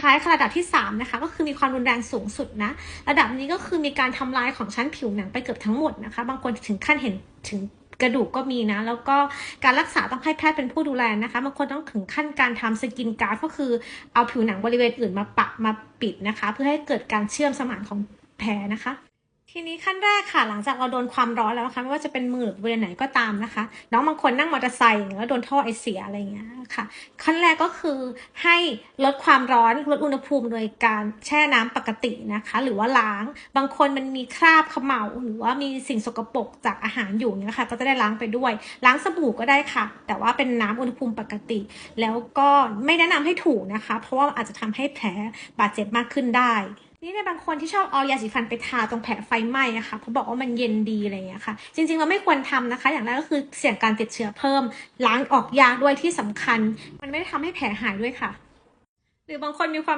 คล้ายระดับที่ 3 นะคะ ก็คือมีความรุนแรงสูงสุดนะ ระดับนี้ก็คือมีการทำลายของชั้นผิวหนังไปเกือบทั้งหมดนะคะ บางคนถึงขั้นเห็นถึงกระดูกก็มีนะ แล้วก็การรักษาต้องให้แพทย์เป็นผู้ดูแลนะคะบางคนต้องถึงขั้นการทำสกินการ์ดก็คือเอาผิวหนังบริเวณอื่นมาปะมาปิดนะคะ เพื่อให้เกิดการเชื่อมสมานของแผลนะคะ ทีนี้ขั้นแรกค่ะ หลังจากเราโดนความร้อนแล้วนะคะไม่ว่าจะเป็นมือหรือบริเวณไหนก็ตามนะคะ น้องบางคนนั่งมอเตอร์ไซค์แล้วโดนท่อไอเสียอะไรเงี้ยค่ะ ขั้นแรกก็คือให้ลดความร้อนลดอุณหภูมิโดยการแช่น้ำปกตินะคะ หรือว่าล้าง บางคนมันมีคราบขม่าหรือว่ามีสิ่งสกปรกจากอาหารอยู่เนี่ยค่ะ ก็จะได้ล้างไปด้วย ล้างสบู่ก็ได้ค่ะ แต่ว่าเป็นน้ำอุณหภูมิปกติ แล้วก็ไม่แนะนำให้ถูนะคะ เพราะว่าอาจจะทำให้แผลบาดเจ็บมากขึ้นได้ นี่ในบางคนที่ชอบเอายาสีฟันไปทาตรงแผลไฟไหม้นะค่ะเขาบอกว่ามันเย็นดีอะไรอย่างเงี้ยค่ะ จริงๆเราไม่ควรทำนะคะ อย่างแรกก็คือเสี่ยงการติดเชื้อเพิ่ม ล้างออกยากด้วยที่สำคัญ มันไม่ได้ทำให้แผลหายด้วยค่ะ หรือบางคนมีความ